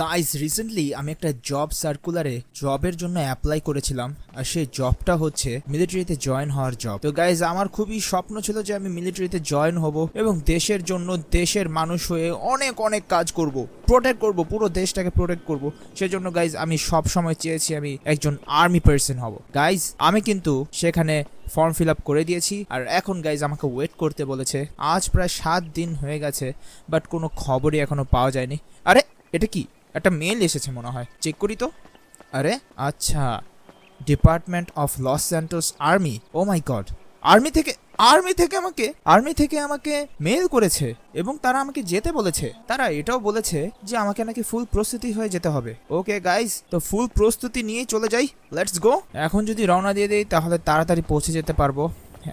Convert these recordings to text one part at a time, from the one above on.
Guys recently আমি একটা job সার্কুলারে জবের জন্য অ্যাপ্লাই করেছিলাম, আর সেই জবটা হচ্ছে মিলিটারিতে জয়েন হওয়ার জব তো গাইজ আমার খুবই স্বপ্ন ছিল যে আমি মিলিটারিতে জয়েন হব এবং দেশের জন্য দেশের মানুষ হয়ে অনেক অনেক কাজ করব প্রোটেক্ট করব, পুরো দেশটাকে প্রোটেক্ট করব। সেজন্য গাইজ আমি সব সময় চেয়েছি আমি একজন আর্মি পার্সন হব। গাইজ আমি কিন্তু সেখানে ফর্ম ফিল আপ করে দিয়েছি, আর এখন গাইজ আমাকে ওয়েট করতে বলেছে। আজ প্রায় সাত দিন হয়ে গেছে বাট কোনো খবরই এখনও পাওয়া যায়নি। আরে, এটা কি? একটা মেল এসেছে মনে হয়। চেক করি তো। আরে আচ্ছা। Department of Los Santos army oh my God army থেকে আর্মি থেকে আমাকে আর্মি থেকে আমাকে মেল করেছে এবং তারা আমাকে যেতে বলেছে। তারা এটাও বলেছে যে আমাকে নাকি ফুল প্রস্তুতি হয়ে যেতে হবে। ওকে গাইজ তো ফুল প্রস্তুতি নিয়ে চলে যাই। লেটস গো এখন যদি রওনা দিয়ে দেই, তাহলে তাড়াতাড়ি পৌঁছে যেতে পারব।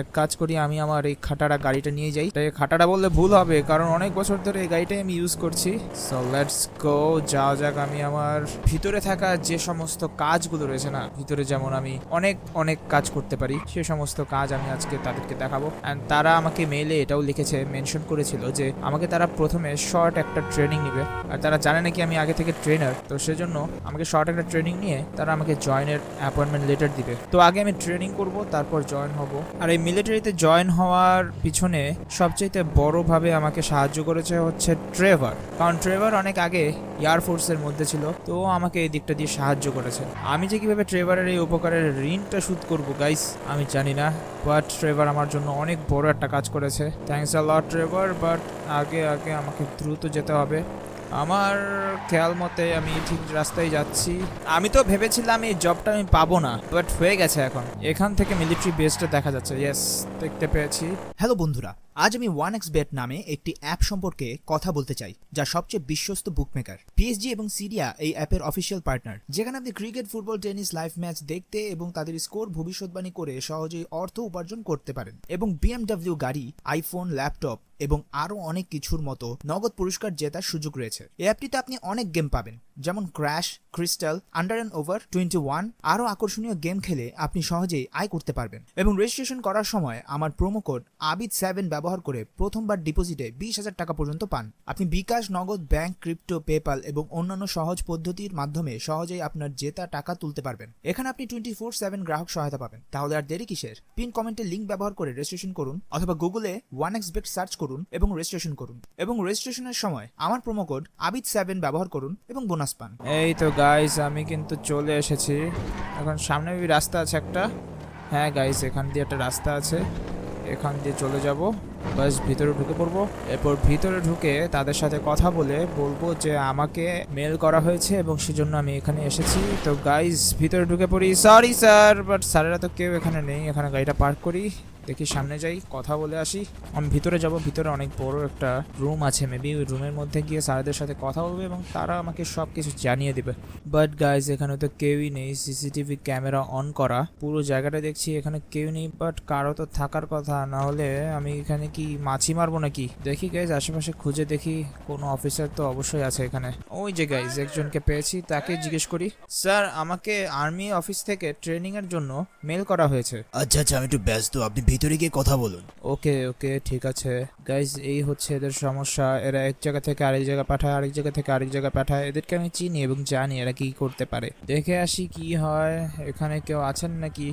এক কাজ করি, আমি আমার এই খাটারা গাড়িটা নিয়ে যাই। তাই খাটারা বললে ভুল হবে, কারণ অনেক বছর ধরে এই গাড়িটাই আমি ইউজ করছি। সো লেটস গো যাওয়া যাক আমি আমার ভিতরে থাকা যে সমস্ত কাজগুলো রয়েছে না, ভিতরে যেমন আমি অনেক অনেক কাজ করতে পারি, সে সমস্ত কাজ আমি আজকে তাদেরকে দেখাবো। অ্যান্ড তারা আমাকে মেলে এটাও লিখেছে মেনশন করেছিল যে আমাকে তারা প্রথমে শর্ট একটা ট্রেনিং নিবে। আর তারা জানে নাকি আমি আগে থেকে ট্রেনার তো সেজন্য আমাকে শর্ট একটা ট্রেনিং নিয়ে তারা আমাকে জয়েনের অ্যাপয়েন্টমেন্ট লেটার দিবে। তো আগে আমি ট্রেনিং করব, তারপর জয়েন হব। আর এই মিলিটারিতে জয়েন হওয়ার পিছনে সবচেয়ে বড়ভাবে আমাকে সাহায্য করেছে হচ্ছে ট্রেভার কারণ ট্রেভার অনেক আগে এয়ারফোর্সের মধ্যে ছিল, তো আমাকে এই দিকটা দিয়ে সাহায্য করেছে। আমি যে কীভাবে ট্রেভারের এই উপকারের ঋণটা শোধ করব গাইস আমি জানি না বাট ট্রেভার আমার জন্য অনেক বড় একটা কাজ করেছে। Thanks a lot Trevor but আগে আগে আমাকে দ্রুত যেতে হবে। আমার খেয়াল মতে আমি ঠিক রাস্তায় যাচ্ছি। আমি তো ভেবেছিলাম এই জবটা আমি পাবো না বাট হয়ে গেছে এখন। এখান থেকে মিলিটারি বেসটা দেখা যাচ্ছে। ইয়েস দেখতে পেয়েছি। হ্যালো বন্ধুরা। আজ আমি ওয়ান এক্স বেট নামে একটি অ্যাপ সম্পর্কে কথা বলতে চাই, যা সবচেয়ে বিশ্বস্ত বুকমেকার পিএসজি এবং সিরিয়া এই অ্যাপের অফিসিয়াল পার্টনার যেখানে আপনি cricket football tennis live match দেখতে এবং তাদের স্কোর ভবিষ্যৎবাণী করে সহজেই অর্থ উপার্জন করতে পারেন। এবং বিএমডব্লিউ গাড়ি আইফোন ল্যাপটপ এবং আরও অনেক কিছুর মতো নগদ পুরস্কার জেতার সুযোগ রয়েছে। এই অ্যাপটিতে আপনি অনেক গেম পাবেন, যেমন crash crystal under and over twenty one আরও আকর্ষণীয় গেম খেলে আপনি সহজেই আয় করতে পারবেন। এবং রেজিস্ট্রেশন করার সময় আমার প্রোমো কোড আবিদ সেভেন ব্যবহার করে প্রথমবার ডিপোজিটে বিশ হাজার টাকা পর্যন্ত পান। আপনি বিকাশ, নগদ, ব্যাংক, ক্রিপ্টো পেপাল এবং অন্যান্য সহজ পদ্ধতির মাধ্যমে সহজেই আপনার জেতা টাকা তুলতে পারবেন। এখানে আপনি টোয়েন্টি ফোর সেভেন গ্রাহক সহায়তা পাবেন। তাহলে আর দেরি কিসের? পিন কমেন্টের লিঙ্ক ব্যবহার করে রেজিস্ট্রেশন করুন অথবা গুগলে ওয়ান এক্স বেট সার্চ করুন এবং রেজিস্ট্রেশন করুন। এবং রেজিস্ট্রেশনের সময় আমার প্রোমো কোড আবিদ সেভেন ব্যবহার করুন এবং বোনাস পান। এই তো গাইস আমি কিন্তু চলে এসেছি। এখন সামনে রাস্তা আছে একটা। হ্যাঁ গাইস এখান দিয়ে একটা রাস্তা আছে। এখান দিয়ে চলে যাব। বাস ভিতরে ঢুকে পড়ব। এরপর ভিতরে ঢুকে তাদের সাথে কথা বলে বলব যে আমাকে মেল করা হয়েছে এবং সেজন্য আমি এখানে এসেছি। তো গাইস ভিতরে ঢুকে পড়ি। সরি স্যার বাট স্যারেরা তো কেউ এখানে নেই। এখানে গাড়িটা পার্ক করি। দেখি সামনে যাই, কথা বলে আসি। আমি ভিতরে যাব, ভিতরে অনেক বড় একটা রুম আছে মেবি ওই রুমের মধ্যে গিয়ে স্যারদের সাথে কথা বলবে এবং তারা আমাকে সব কিছু জানিয়ে দেবে। বাট গাইজ এখানে তো কেউই নেই সিসিটিভি ক্যামেরা অন করা। পুরো জায়গাটা দেখছি, এখানে কেউ নেই বাট কারও তো থাকার কথা, না হলে আমি এখানে কি মাছি মারবো নাকি? দেখি গাইজ আশেপাশে খুঁজে দেখি, কোনো অফিসার তো অবশ্যই আছে এখানে। ওই যে গাইজ একজনকে পেয়েছি, তাকে জিজ্ঞেস করি স্যার আমাকে আর্মি অফিস থেকে ট্রেনিং এর জন্য মেল করা হয়েছে। আচ্ছা আচ্ছা আমি একটু ব্যস্ত, আপনি ভিতরে গিয়ে কথা বলুন। ওকে ওকে ঠিক আছে। গাইজ এই হচ্ছে এদের সমস্যা। এরা এক জায়গা থেকে আরেক জায়গা পাঠায় আরেক জায়গা থেকে আরেক জায়গা পাঠায়। এদেরকে আমি চিনি এবং জানি এরা কি করতে পারে। দেখে আসি কি হয়। এখানে কেউ আছেন নাকি?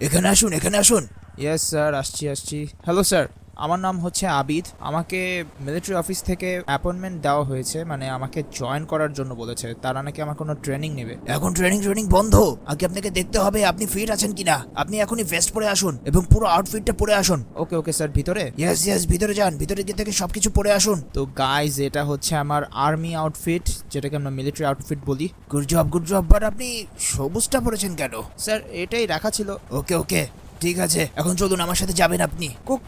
এখানে আসুন এখানে আসুন। ইয়েস স্যার আসছি আসছি। হ্যালো স্যার আমার নাম হচ্ছে আবিদ। আমাকে মিলিটারি অফিস থেকে অ্যাপয়েন্টমেন্ট দেওয়া হয়েছে মানে আমাকে জয়েন করার জন্য বলেছে। তারা নাকি আমার কোনো ট্রেনিং নেবে। এখন ট্রেনিং ট্রেনিং বন্ধ। আগে আপনাকে দেখতে হবে আপনি ফিট আছেন কিনা। আপনি এখনই ভেস্ট পরে আসুন এবং পুরো আউটফিটটা পরে আসুন। ওকে ওকে স্যার ভিতরে? ইয়েস ইয়েস ভিতরে যান। ভিতরে গিয়ে থেকে সবকিছু পরে আসুন। তো গাইজ এটা হচ্ছে আমার আর্মি আউটফিট যেটাকে আমরা মিলিটারি আউটফিট বলি। Good job good job but আপনি সবুজটা পরেছেন কেন? স্যার এটাই রাখা ছিল। ওকে ওকে ঠিক আছে এখন চলুন আমার সাথে যাবেন আপনি।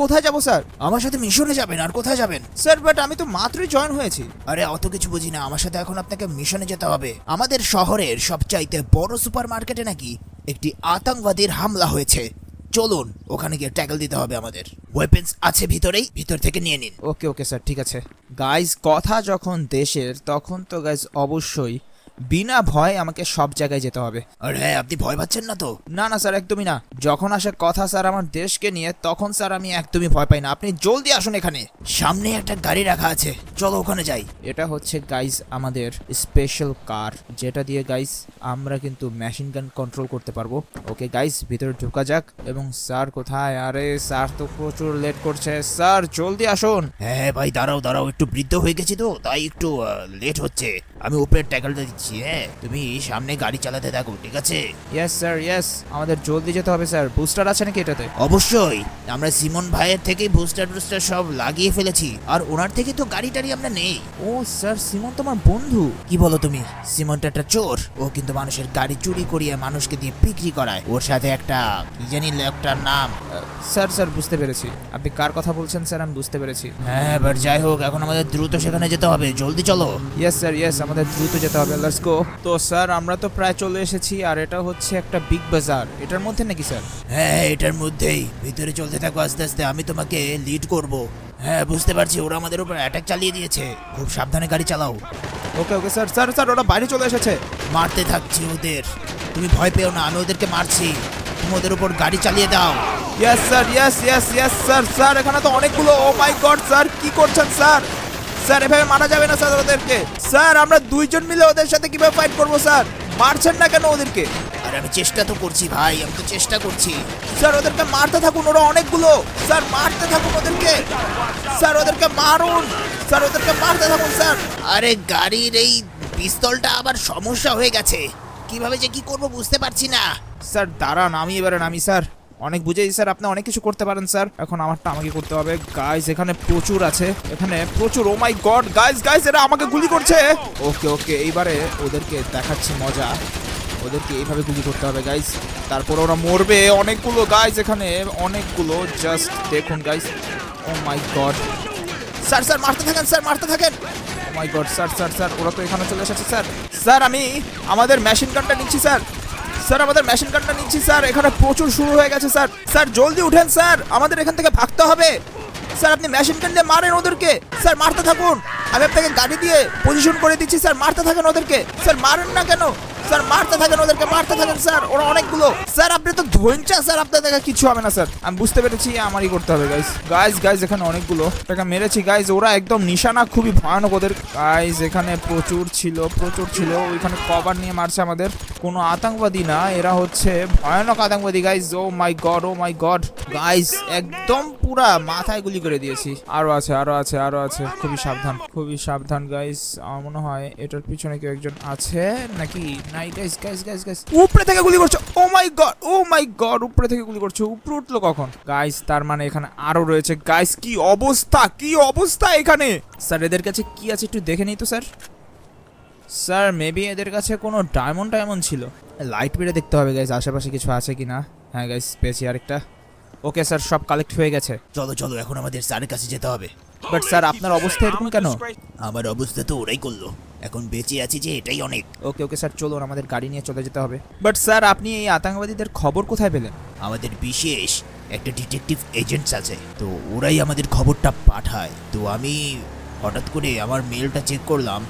কোথায় যাব স্যার? আমার সাথে মিশনে যাবেন আর কোথায় যাবেন? স্যার বাট আমি তো মাত্রই জয়েন হয়েছি। আরে অত কিছু বুঝি না আমার সাথে এখন আপনাকে মিশনে যেতে হবে। আমাদের শহরের সবচাইতে বড় সুপার মার্কেটে নাকি একটি আতঙ্কবাদীর হামলা হয়েছে। চলুন ওখানে গিয়ে ট্যাকল দিতে হবে আমাদের। ওয়েপেন্স আছে ভিতরেই ভিতর থেকে নিয়ে নিন। ওকে ওকে স্যার ঠিক আছে। গাইজ কথা যখন দেশের তখন তো গাইজ অবশ্যই বিনা ভয় আমাকে সব জায়গায় যেতে হবে। আরে হ্যাঁ আপনি ভয় পাচ্ছেন না তো? না না স্যার একদমই না। যখন আসে কথা স্যার আমার দেশকে নিয়ে তখন স্যার আমি একদমই ভয় পাই না। আপনি জলদি আসুন এখানে। সামনে একটা গাড়ি রাখা আছে। চলো ওখানে যাই। এটা হচ্ছে গাইস আমাদের স্পেশাল কার যেটা দিয়ে গাইস আমরা কিন্তু মেশিন গান কন্ট্রোল করতে পারব। ওকে গাইস ভিতরে ঢোকা যাক এবং স্যার কোথায়? আরে স্যার তো প্রচুর লেট করছে। স্যার জলদি আসুন। হ্যাঁ ভাই দাঁড়াও দাঁড়াও একটু বৃদ্ধ হয়ে গেছি তো তাই একটু লেট হচ্ছে। আমি উপরের ট্যাকলটা দিচ্ছি হ্যাঁ? তুমি সামনে গাড়ি চালাতে থাকো ঠিক আছে? ইয়েস স্যার ইয়েস আমাদের জলদি যেতে হবে স্যার বুস্টার আছে নাকি এটাতে? অবশ্যই। আমরা সিমন ভাইয়ের থেকে বুস্টার টুস্টার সব লাগিয়ে ফেলেছি। আর ওনার থেকে তো গাড়ি আমরা নেই। ও স্যার সিমন তোমার বন্ধু। কি বলো তুমি? সিমনটা একটা চোর। ও কিন্তু মানুষের গাড়ি চুরি করিয়ে মানুষকে দিয়ে বিক্রি করায়। ওর সাথে একটা কি জানি লোকটার নাম। স্যার স্যার বুঝতে পেরেছি। আপনি কার কথা বলছেন স্যার আমি বুঝতে পেরেছি। হ্যাঁ এবার যাই হোক এখন আমাদের দ্রুত সেখানে যেতে হবে। জলদি চলো। ইয়েস স্যার ইয়েস আমাদের দ্রুত যেতে হবে। লেটস গো তো স্যার আমরা তো প্রায় চলে এসেছি আর এটা হচ্ছে একটা বিগ বাজার এটার মধ্যে নাকি স্যার? হ্যাঁ এটার মধ্যেই। ভিতরে চলতে থাকো আস্তে আস্তে আমি তোমাকে লিড করব। হ্যাঁ বুঝতে পারছি ওরা আমাদের উপর অ্যাটাক চালিয়ে দিয়েছে। খুব সাবধানে গাড়ি চালাও। Okay okay sir sir sir ওরা বাইরে চলে এসেছে। মারতে থাকছি ওদের। তুমি ভয় পেও না আমি ওদেরকে মারছি। তুমি ওদের উপর গাড়ি চালিয়ে দাও। Yes sir yes yes yes sir sir এখানে তো অনেকগুলো ও মাই গড স্যার কি করছেন স্যার? স্যার এভাবে মারা যাবে না স্যার ওদেরকে। স্যার আমরা দুইজন মিলে ওদের সাথে কীভাবে ফাইট করব স্যার? মারছেন না কেন ওদেরকে? আর আমি চেষ্টা তো করছি ভাই, আমি তো চেষ্টা করছি। স্যার, ওদেরকে মারতে থাকুন, ওরা অনেকগুলো। স্যার, মারতে থাকুন ওদেরকে। স্যার, ওদেরকে মারুন। স্যার, ওদেরকে মারতে থাকুন, স্যার। আরে গাড়ির এই পিস্তলটা আবার সমস্যা হয়ে গেছে। কীভাবে যে কি করব বুঝতে পারছি না। স্যার, দাঁড়ান, আমি এবারে নামি, স্যার। অনেক বুঝেই স্যার। আপনি অনেক কিছু করতে পারেন, স্যার। এখন আমারটা আমাকে করতে হবে। গাইস এখানে প্রচুর আছে। এখানে প্রচুর oh my God guys guys এরা আমাকে গুলি করছে! ওকে ওকে এইবারে ওদেরকে দেখাচ্ছি মজা। ওদেরকে এইভাবে গুলি করতে হবে গাইস তারপর ওরা মরবে। অনেকগুলো গাইস এখানে অনেকগুলো। জাস্ট দেখুন guys oh my God sir sir, মারতে থাকেন, স্যার, মারতে থাকেন! ও my God sir sir sir, ওরা তো এখানে চলে এসেছে, স্যার। স্যার, আমি আমাদের মেশিন গানটা নিচ্ছি, স্যার। স্যার, আমাদের মেশিন গানটা নিচ্ছি, স্যার। এখানে প্রচুর শুরু হয়ে গেছে, স্যার। স্যার, জলদি উঠেন, স্যার। আমাদের এখান থেকে ভাগতে হবে। স্যার, আপনি মেশিন গান দিয়ে মারেন ওদেরকে। স্যার, মারতে থাকুন। আমি আপনাকে গাড়ি দিয়ে পজিশন করে দিচ্ছি, স্যার, মারতে থাকেন ওদেরকে। স্যার, মারেন না কেন? স্যার, মারতে থাকেন ওদেরকে, মারতে থাকেন, স্যার, ওরা অনেকগুলো। স্যার, আপনি তো ধৈর্যা, স্যার, আপনার দেখা কিছু হবে না, স্যার। আমি বুঝতে পেরেছি, আমারই করতে হবে গাইস গাইস গাইস এখানে অনেকগুলো টাকা মেরেছি গাইস ওরা একদম নিশানা, খুবই ভয়ানক ওদের। গাইস এখানে প্রচুর ছিল প্রচুর ছিল। ওইখানে কভার নিয়ে মারছে আমাদের। কোনো আতঙ্কবাদী না, এরা হচ্ছে ভয়ানক আতঙ্কবাদী guys oh my God oh my God guys একদম পুরা মাথায় গুলি করে দিয়েছি। আরও আছে আরও আছে আরও আছে। খুবই সাবধান খুবই সাবধান গাইস আমার মনে হয় এটার পিছনে কেউ একজন আছে নাকি? নাই গাইস গাইস গাইস গাইস উপরে থেকে গুলি করছে। ও my god oh my god উপরে থেকে গুলি করছে। উপরে উঠল কখন? গাইস তার মানে এখানে আরও রয়েছে। গাইস কি অবস্থা কি অবস্থা এখানে? স্যার এদের কাছে কি আছে একটু দেখে নিই তো স্যার স্যার মেবি এদের কাছে কোনো ডায়মন্ড ডায়মন্ড ছিল। লাইট মেরে দেখতে হবে গাইস আশেপাশে কিছু আছে কি না হ্যাঁ গাইস পেয়েছি আরেকটা। ওকে স্যার সব কালেক্ট হয়ে গেছে। চলো চলো এখন আমাদের স্যারের কাছে যেতে হবে। বাট স্যার আপনার অবস্থা এরকম কেন? আমার অবস্থা তো ওরাই করল। এখন বেঁচে আছি যে এটাই অনেক। ওকে ওকে স্যার চলুন আমাদের গাড়ি নিয়ে চলে যেতে হবে। বাট স্যার আপনি এই আতঙ্কবাদীদের খবর কোথায় পেলেন? আমাদের বিশেষ একটা ডিটেকটিভ এজেন্টস আছে তো ওরাই আমাদের খবরটা পাঠায়। তো আমি হঠাৎ করে আমার মেলটা চেক করলাম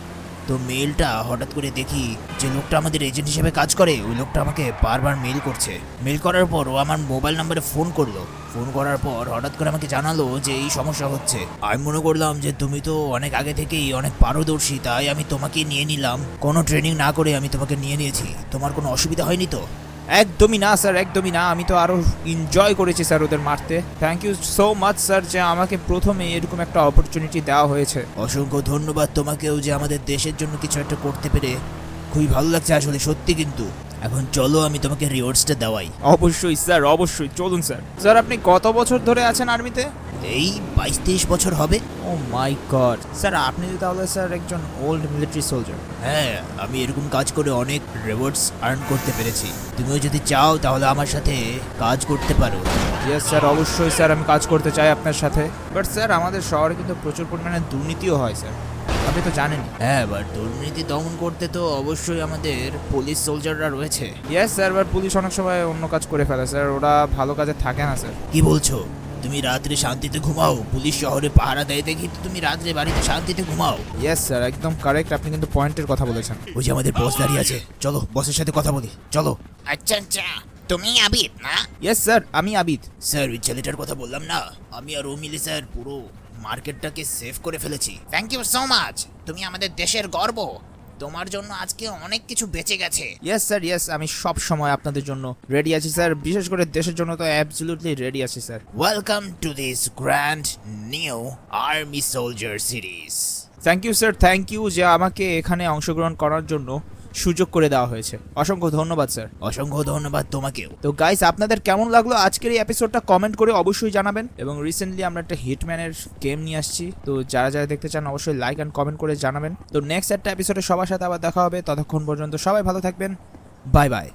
তো মেলটা হঠাৎ করে দেখি যে লোকটা আমাদের এজেন্ট হিসেবে কাজ করে, ওই লোকটা আমাকে বারবার মেল করছে। মেল করার পর ও আমার মোবাইল নাম্বারে ফোন করল। ফোন করার পর হঠাৎ করে আমাকে জানালো যে এই সমস্যা হচ্ছে। আমি মনে করলাম যে তুমি তো অনেক আগে থেকেই অনেক পারদর্শী, তাই আমি তোমাকে নিয়ে নিলাম। কোনো ট্রেনিং না করে আমি তোমাকে নিয়ে নিয়েছি। তোমার কোনো অসুবিধা হয়নি তো? একদমই না, স্যার, একদমই না। আমি তো আরও এনজয় করেছি, স্যার, ওদের মারতে। Thank you so much sir, যে আমাকে প্রথমে এরকম একটা অপরচুনিটি দেওয়া হয়েছে। অসংখ্য ধন্যবাদ তোমাকেও যে আমাদের দেশের জন্য কিছু একটা করতে পেরে। খুবই ভালো লাগছে আসলে, সত্যি কিন্তু। এখন চলো আমি তোমাকে রিওয়ার্ডসটা দেওয়াই। অবশ্যই স্যার অবশ্যই চলুন স্যার। স্যার আপনি কত বছর ধরে আছেন আর্মিতে? এই বাইশ তেইশ বছর হবে। ও মাই গড। স্যার আপনি তো তাহলে স্যার একজন ওল্ড মিলিটারি সোলজার হ্যাঁ আমি এরকম কাজ করে অনেক রিওয়ার্ডস আর্ন করতে পেরেছি। তুমিও যদি চাও তাহলে আমার সাথে কাজ করতে পারো। ইয়েস স্যার অবশ্যই স্যার আমি কাজ করতে চাই আপনার সাথে। বাট স্যার আমাদের শহরে কিন্তু প্রচুর পরিমাণে দুর্নীতিও হয় স্যার। আপনি তো জানেন। হ্যাঁ বাট দুর্নীতি দমন করতে তো অবশ্যই আমাদের পুলিশ সোলজাররা রয়েছে। ইয়েস স্যার বাট পুলিশ অনেক সময় অন্য কাজ করে ফেলে স্যার ওরা ভালো কাজে থাকে না স্যার কি বলছো? তুমি রাত্রে শান্তিতে ঘুমাও পুলিশ শহরে পাহারা দেয় দেখি তো তুমি রাত্রে বাড়িতে শান্তিতে ঘুমাও। ইয়েস স্যার একদম কারেক্ট আপনি কিন্তু পয়েন্টের কথা বলেছেন। ওই যে আমাদের বস দাঁড়িয়ে আছে। চলো বসের সাথে কথা বলি। চলো। আচ্ছা আচ্ছা তুমি আবিদ না? ইয়েস স্যার আমি আবিদ। স্যার ওই ছেলেটার কথা বললাম না। আমি আর ও মিলে স্যার পুরো মার্কেটটাকে সেভ করে ফেলেছি। থ্যাংক ইউ সো মাচ তুমি আমাদের দেশের গর্ব। তোমার জন্য আজকে অনেক কিছু বেঁচে গেছে। ইয়েস স্যার ইয়েস আমি সব সময় আপনাদের জন্য রেডি আছি স্যার বিশেষ করে দেশের জন্য তো অ্যাবসলিউটলি রেডি আছি sir welcome to this grand new army soldier series thank you sir thank you যে আমাকে এখানে অংশগ্রহণ করার জন্য সুযোগ করে দেওয়া হয়েছে। অসংখ্য ধন্যবাদ স্যার। অসংখ্য ধন্যবাদ তোমাকেও। তো গাইস আপনাদের কেমন লাগল আজকের এই এপিসোডটা কমেন্ট করে অবশ্যই জানাবেন। এবং রিসেন্টলি আমরা একটা হিটম্যানের গেম নিয়ে আসছি। তো যারা যারা দেখতে চান অবশ্যই লাইক অ্যান্ড কমেন্ট করে জানাবেন। তো নেক্সট একটা এপিসোডে সবার সাথে আবার দেখা হবে। ততক্ষণ পর্যন্ত সবাই ভালো থাকবেন। Bye bye